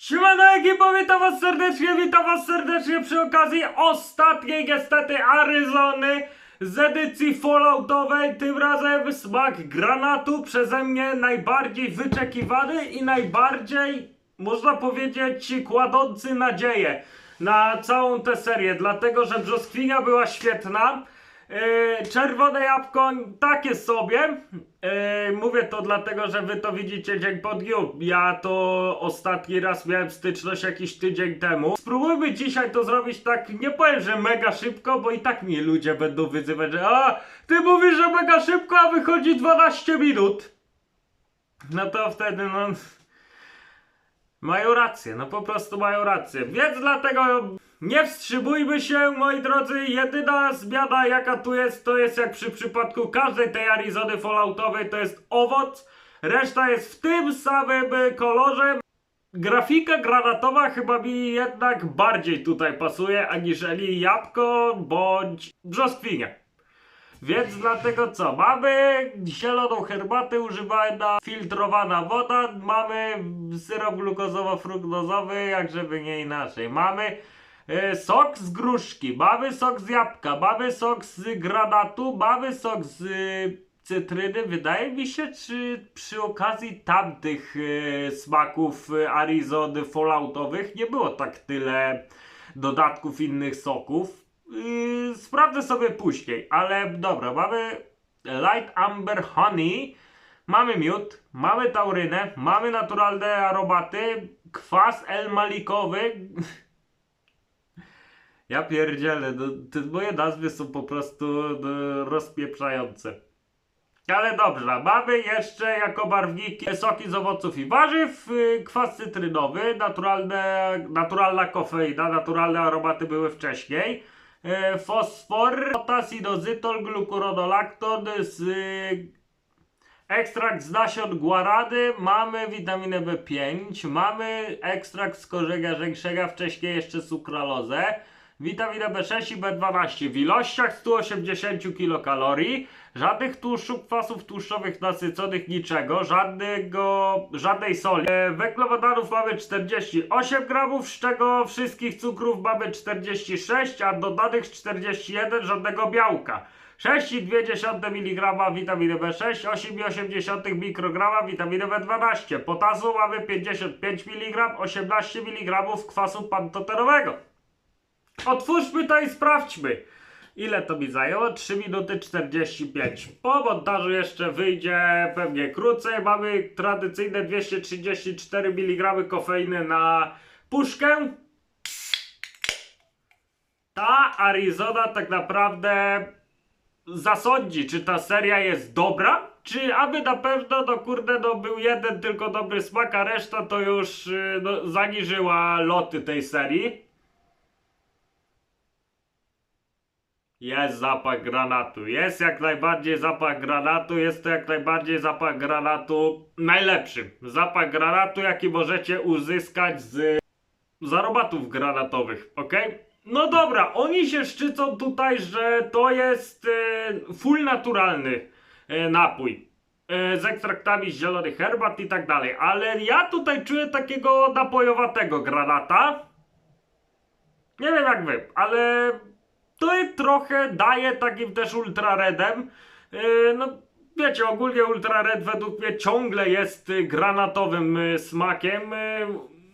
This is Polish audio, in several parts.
Siemano ekipo, witam was serdecznie, witam was serdecznie przy okazji ostatniej niestety Aryzony z edycji Falloutowej, tym razem smak granatu przeze mnie najbardziej wyczekiwany i najbardziej, można powiedzieć, kładący nadzieję na całą tę serię, dlatego że brzoskwinia była świetna. Yy, czerwone jabłko takie sobie. Yy, mówię to dlatego, że wy to widzicie dzień po dniu. Ja to ostatni raz miałem styczność jakiś tydzień temu. Spróbujmy dzisiaj to zrobić tak, nie powiem, że mega szybko, bo i tak mnie ludzie będą wyzywać, że a, ty mówisz, że mega szybko, a wychodzi 12 minut. No to wtedy no... Mają rację, no po prostu mają rację. Więc dlatego nie wstrzymujmy się, moi drodzy. Jedyna zmiana, jaka tu jest, to jest jak przy przypadku każdej tej Arizony Falloutowej, to jest owoc. Reszta jest w tym samym kolorze. Grafika granatowa chyba mi jednak bardziej tutaj pasuje, aniżeli jabłko bądź brzoskwinia. Więc dlatego co? Mamy zieloną herbatę używana filtrowana woda, mamy syrop glukozowo-fruktozowy, jak żeby nie inaczej. Mamy sok z gruszki, mamy sok z jabłka, mamy sok z granatu, mamy sok z e, cytryny. Wydaje mi się, czy przy okazji tamtych e, smaków e, Arizony Falloutowych nie było tak tyle dodatków innych soków. Sprawdzę sobie później, ale dobra, mamy Light Amber Honey, mamy miód, mamy taurynę, mamy naturalne aromaty, kwas el-malikowy. Ja pierdzielę, no, te moje nazwy są po prostu no, rozpieprzające. Ale dobrze, mamy jeszcze jako barwniki soki z owoców i warzyw, yy, kwas cytrynowy, naturalne, naturalna kofeina, naturalne aromaty były wcześniej, yy, fosfor, potasidozytol, glukuronolakton, z, yy, ekstrakt z nasion guarany, mamy witaminę B5, mamy ekstrakt z korzenia żeńszenia, wcześniej jeszcze sukralozę, witaminę B6 i B12 w ilościach 180 kilokalorii, żadnych tłuszczów, kwasów tłuszczowych nasyconych, niczego, żadnego, żadnej soli. E, węglowodanów mamy 48 gramów, z czego wszystkich cukrów mamy 46, a dodanych 41 żadnego białka. 6,2 mg witaminy B6, 8,8 mikrograma witaminy B12. Potasu mamy 55 mg, 18 mg kwasu pantoterowego. Otwórzmy to i sprawdźmy. Ile to mi zajęło? 3 minuty 45. Po montażu jeszcze wyjdzie pewnie krócej. Mamy tradycyjne 234 mg kofeiny na puszkę. Ta Arizona tak naprawdę zasądzi, czy ta seria jest dobra, czy aby na pewno, no kurde, no był jeden tylko dobry smak, a reszta to już y, no, zaniżyła loty tej serii. Jest zapach granatu. Jest jak najbardziej zapach granatu. Jest to jak najbardziej zapach granatu najlepszy. Zapach granatu, jaki możecie uzyskać z z aromatów granatowych, ok? No dobra, oni się szczycą tutaj, że to jest e, full naturalny e, napój. E, z ekstraktami z zielonych herbat i tak dalej. Ale ja tutaj czuję takiego napojowatego granata. Nie wiem jak wy, ale to je trochę daje takim też ultra redem. Yy, no wiecie, ogólnie ultra red według mnie ciągle jest granatowym y, smakiem. y,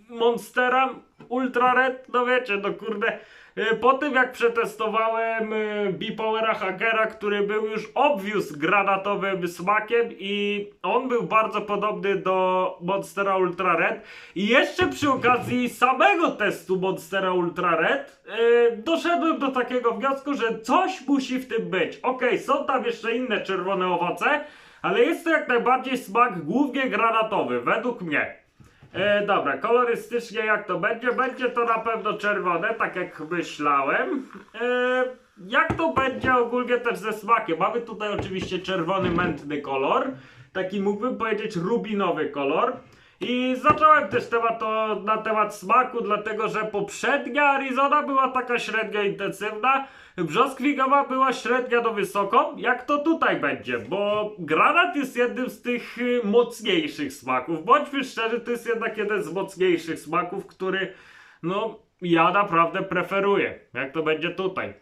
Monstera Ultra Red, no wiecie, no kurde. Y, Po tym jak przetestowałem y, Bipowera Hackera, który był już obwiózł granatowym smakiem i on był bardzo podobny do Monstera Ultra Red. I jeszcze przy okazji samego testu Monstera Ultra Red y, doszedłem do takiego wniosku, że coś musi w tym być. Okej, są tam jeszcze inne czerwone owoce, ale jest to jak najbardziej smak głównie granatowy, według mnie. E, dobra, kolorystycznie jak to będzie? Będzie to na pewno czerwone, tak jak myślałem. E, jak to będzie ogólnie też ze smakiem? Mamy tutaj oczywiście czerwony mętny kolor, taki mógłbym powiedzieć rubinowy kolor. I zacząłem też temat o, na temat smaku, dlatego że poprzednia Arizona była taka średnio intensywna, brzoskwiniowa była średnia do wysoko. Jak to tutaj będzie? Bo granat jest jednym z tych y, mocniejszych smaków. Bądźmy szczerzy, to jest jednak jeden z mocniejszych smaków, który no ja naprawdę preferuję. Jak to będzie tutaj?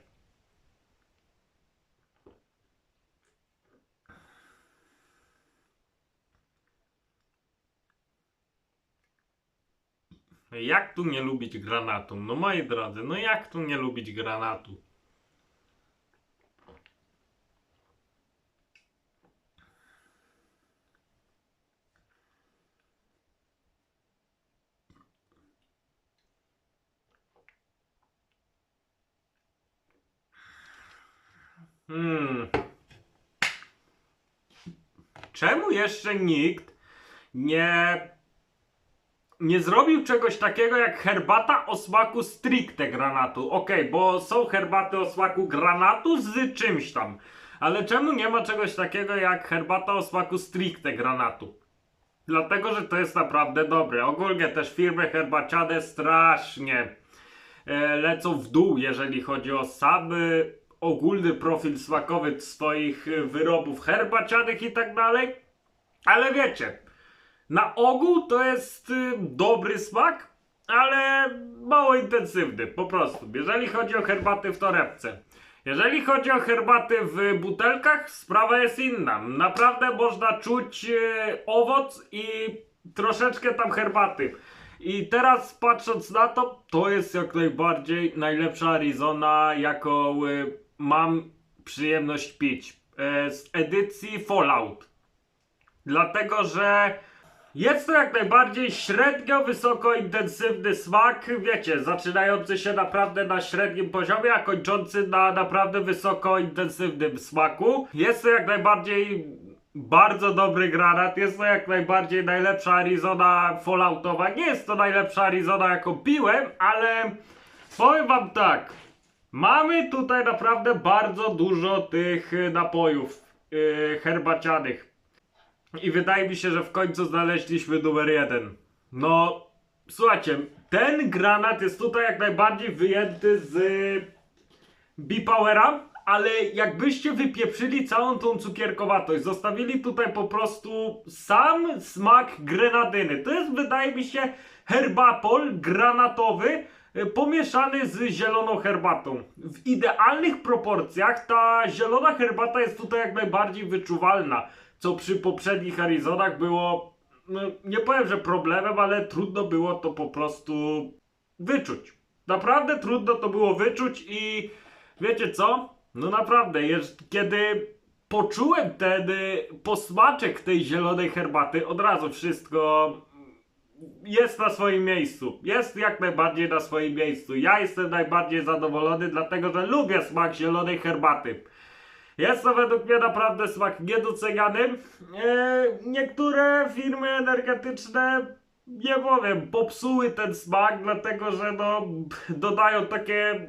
Jak tu nie lubić granatu? No moi drodzy, no jak tu nie lubić granatu? Hmm. Czemu jeszcze nikt nie nie zrobił czegoś takiego jak herbata o smaku stricte granatu. Okej, bo są herbaty o smaku granatu z czymś tam. Ale czemu nie ma czegoś takiego jak herbata o smaku stricte granatu? Dlatego, że to jest naprawdę dobre. Ogólnie też firmy herbaciane strasznie e, lecą w dół, jeżeli chodzi o sam e, ogólny profil smakowy swoich e, wyrobów herbacianych i tak dalej. Ale wiecie, na ogół to jest y, dobry smak, ale mało intensywny, po prostu. Jeżeli chodzi o herbaty w torebce. Jeżeli chodzi o herbaty w butelkach, sprawa jest inna. Naprawdę można czuć y, owoc i troszeczkę tam herbaty. I teraz patrząc na to, to jest jak najbardziej najlepsza Arizona, jaką mam przyjemność pić. E, z edycji Fallout. Dlatego, że jest to jak najbardziej średnio wysoko intensywny smak, wiecie, zaczynający się naprawdę na średnim poziomie, a kończący na naprawdę wysoko intensywnym smaku. Jest to jak najbardziej bardzo dobry granat, jest to jak najbardziej najlepsza Arizona Falloutowa. Nie jest to najlepsza Arizona jaką piłem, ale powiem wam tak, mamy tutaj naprawdę bardzo dużo tych napojów yy, herbacianych. I wydaje mi się, że w końcu znaleźliśmy numer jeden. No, słuchajcie, ten granat jest tutaj jak najbardziej wyjęty z B-Powera, ale jakbyście wypieprzyli całą tą cukierkowatość, zostawili tutaj po prostu sam smak grenadyny. To jest, wydaje mi się, herbapol granatowy, y, pomieszany z zieloną herbatą. W idealnych proporcjach ta zielona herbata jest tutaj jak najbardziej wyczuwalna co przy poprzednich Arizonach było, no, nie powiem, że problemem, ale trudno było to po prostu wyczuć. Naprawdę trudno to było wyczuć i wiecie co? No naprawdę, kiedy poczułem ten y, posmaczek tej zielonej herbaty, od razu wszystko jest na swoim miejscu. Jest jak najbardziej na swoim miejscu. Ja jestem najbardziej zadowolony, dlatego że lubię smak zielonej herbaty. Jest to według mnie naprawdę smak niedoceniany. E, niektóre firmy energetyczne, nie powiem, popsuły ten smak, dlatego że no, dodają takie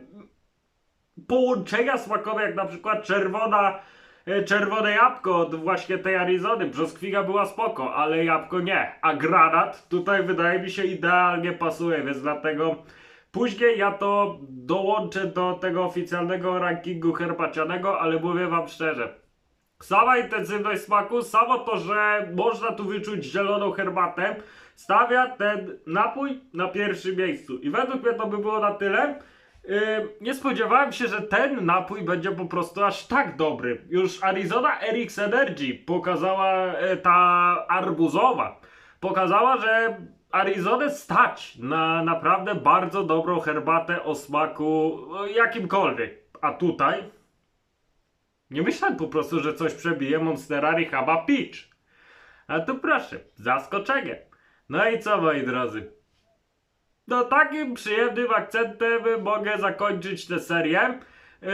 połączenia smakowe, jak na przykład czerwona, czerwone jabłko od właśnie tej Arizony. Brzoskwinka była spoko, ale jabłko nie. A granat tutaj wydaje mi się idealnie pasuje, więc dlatego Później ja to dołączę do tego oficjalnego rankingu herbacianego, ale mówię wam szczerze. Sama intensywność smaku, samo to, że można tu wyczuć zieloną herbatę, stawia ten napój na pierwszym miejscu. I według mnie to by było na tyle. Yy, nie spodziewałem się, że ten napój będzie po prostu aż tak dobry. Już Arizona RX Energy pokazała, e, ta arbuzowa, pokazała, że Arizonę stać na naprawdę bardzo dobrą herbatę o smaku no, jakimkolwiek. A tutaj nie myślałem po prostu, że coś przebije Monsterari Haba Peach. A tu proszę, zaskoczenie. No i co moi drodzy? No takim przyjemnym akcentem mogę zakończyć tę serię. Yy,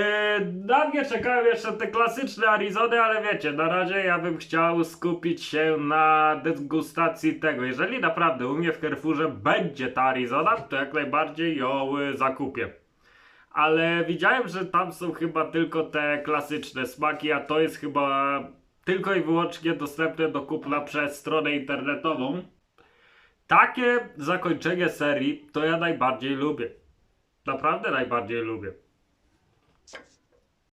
na mnie czekają jeszcze te klasyczne Arizony, ale wiecie, na razie ja bym chciał skupić się na degustacji tego. Jeżeli naprawdę u mnie w Carrefourze będzie ta Arizona, to jak najbardziej ją y, zakupię. Ale widziałem, że tam są chyba tylko te klasyczne smaki, a to jest chyba tylko i wyłącznie dostępne do kupna przez stronę internetową. Takie zakończenie serii to ja najbardziej lubię. Naprawdę najbardziej lubię.